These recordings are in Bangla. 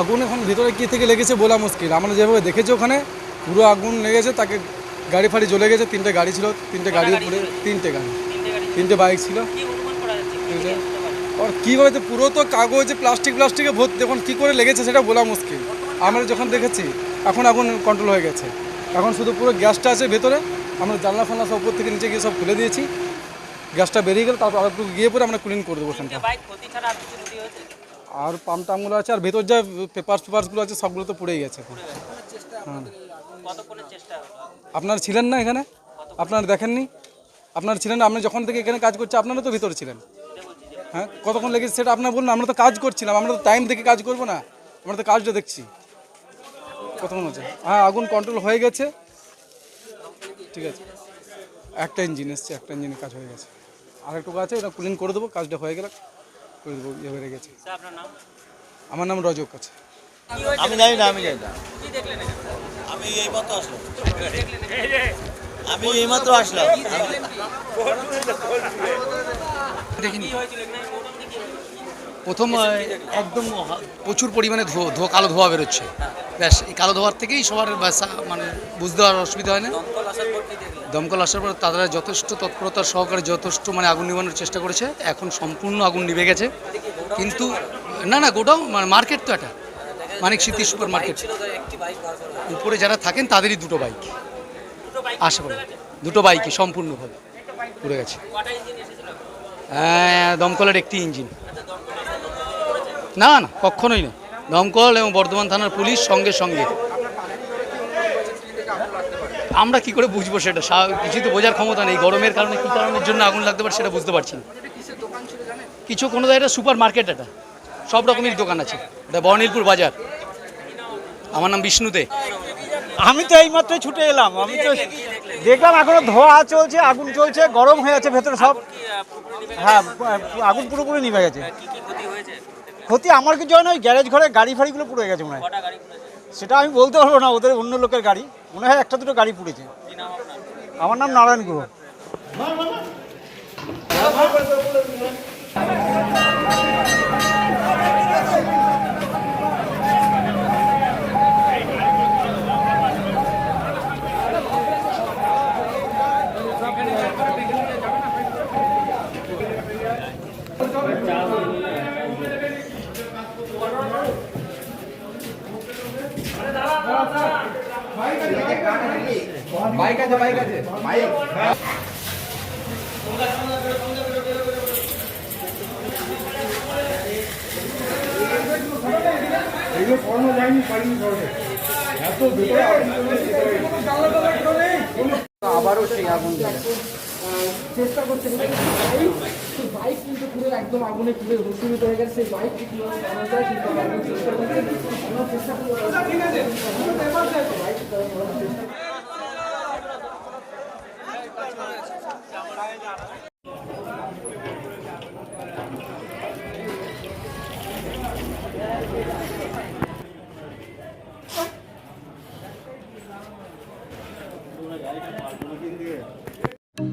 আগুন এখন ভিতরে কী থেকে লেগেছে বলা মুশকিল। আমরা যেভাবে দেখেছি ওখানে পুরো আগুন লেগেছে তাকে গাড়ি ফাড়ি জ্বলে গেছে তিনটে গাড়ি ছিল তিনটে গাড়ি ছিল? তিনটে গাড়ি। তিনটে বাইক ছিল। আর কীভাবে তো পুরো তো কাগজে প্লাস্টিক প্লাস্টিকে ভর্তি এখন কী করে লেগেছে সেটা বলা মুশকিল। আমরা যখন দেখেছি এখন আগুন কন্ট্রোল হয়ে গেছে। এখন শুধু পুরো গ্যাসটা আছে ভেতরে আমরা জানলা ফান্না সব উপর থেকে নিচে গিয়ে সব খুলে দিয়েছি। গ্যাসটা বেরিয়ে গেল তারপর আরেকটু গিয়ে পরে আমরা ক্লিন করে দেবো ওখানটা তিনটে বাইক ক্ষতি ছাড়া আর পাম্প টামগুলো আছে, আর ভেতর যা পেপার পেপারসগুলো আছে, সবগুলো তো পড়েই গেছে হ্যাঁ। আপনারা ছিলেন না এখানে? আপনারা দেখেননি? আপনারা ছিলেন আপনি যখন থেকে এখানে কাজ করছে আপনারা তো ভিতরে ছিলেন। হ্যাঁ? কতক্ষণ লেগেছে সেটা আপনার বলুন আমরা তো কাজ করছিলাম, আমরা তো টাইম দেখে কাজ করব না। আমরা তো কাজটা দেখছি। কতক্ষণ হচ্ছে? হ্যাঁ আগুন কন্ট্রোল হয়ে গেছে। ঠিক আছে। একটা ইঞ্জিন এসছে, একটা ইঞ্জিনের কাজ হয়ে গেছে। আর একটু আছে, ওটা কুলিং করে দেবো, কাজটা হয়ে গেলে। ইয়ে হয়ে গেছে। স্যার আপনার নাম? আমার নাম রজক আছে। আমি জানি না আমি জানি না। আমি এইমাত্র আসলাম? আমি এইমাত্র আসলাম। দেখিনি কি হয়েছিল এখানে মোটামুটি কি হয়েছিল? প্রথম একদম প্রচুর পরিমাণে ধোয়া ধোয়া কালো ধোয়া বেরোচ্ছে। ব্যাস এই কালো ধোয়ার থেকেই সবার মানে বুঝতে আর অসুবিধা হয় না। দমকল আসার পর তারা যথেষ্ট তৎপরতার সহকারে যথেষ্ট মানে আগুন নিবানোর চেষ্টা করেছে। এখন সম্পূর্ণ আগুন নিভে গেছে। কিন্তু না না গোটাও মানে মার্কেট তো এটা। মানিক সিদ্ধি সুপার মার্কেট। উপরে যারা থাকেন তাদেরই দুটো বাইক। দুটো বাইক আশা করি। দুটো বাইকই সম্পূর্ণভাবে পুড়ে গেছে। হ্যাঁ, দমকলের একটি ইঞ্জিন। না না, কখনোই না। দমকল এবং বর্ধমান থানার পুলিশ সঙ্গে সঙ্গে। আমরা কি করে বুঝব সেটা? কিছু তো বোঝার ক্ষমতা নেই। গরমের কারণে কী কারণের জন্য আগুন লাগতে পারে সেটা বুঝতে পারছি না। কিছু কোনো এটা সুপার মার্কেট এটা। সব রকমের দোকান আছে। এটা বর্ণিলপুর বাজার। আমার নাম বিষ্ণুতে আমি তো এইমাত্র ছুটে এলাম। আমি তো দেখলাম এখনও ধোয়া চলছে, আগুন চলছে, গরম হয়ে আছে ভেতরে সব। হ্যাঁ আগুন পুরোপুরি নিভে গেছে। ক্ষতি আমার কিছু হয় না ওই গ্যারেজ ঘরে গাড়ি ফাড়িগুলো পুড়ে গেছে মনে হয়। কটা গাড়ি পুড়েছে? সেটা আমি বলতে পারব না ওদের অন্য লোকের গাড়ি। মনে হয় একটা দুটো গাড়ি পুড়েছে। আমার নাম আপনার আমার নাম নারায়ণ গুহ আবারও সেই আগুন বাইক কিন্তু পুরো একদম আগুনে পুরো রসুমিত হয়ে গেছে সেই বাইক চেষ্টা করছে চেষ্টা করব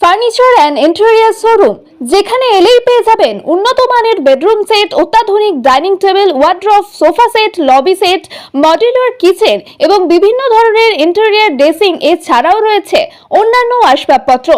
furniture and interior showroom, যেখানে এলেই পেয়ে যাবেন উন্নত মানের বেডরুম সেট, অত্যাধুনিক dining table wardrobe sofa set lobby set modular kitchen এবং বিভিন্ন ধরনের ইন্টেরিয়ার ড্রেসিং এছাড়াও রয়েছে। অন্যান্য আসবাবপত্র।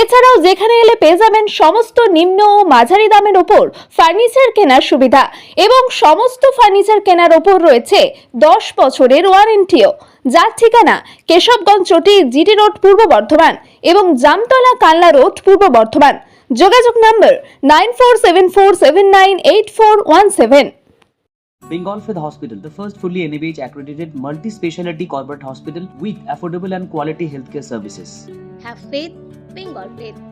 এছাড়াও যেখানে এলে পেয়ে যাবেন সমস্ত নিম্ন ও মাঝারি দামের ওপর ফার্নিচার কেনার সুবিধা এবং সমস্ত ফার্নিচার কেনার ওপর রয়েছে দশ বছরের ওয়ারেন্টিও যার ঠিকানা কেশবগঞ্জ চটি জিটি রোড পূর্ব বর্ধমান এবং জামতলা কালনা রোড পূর্ব বর্ধমান যোগাযোগ number nine four seven four seven nine eight four one seven Bengal Fifth Hospital, the first fully NABH accredited multi speciality corporate hospital with affordable and quality healthcare services. Have faith, Bengal faith.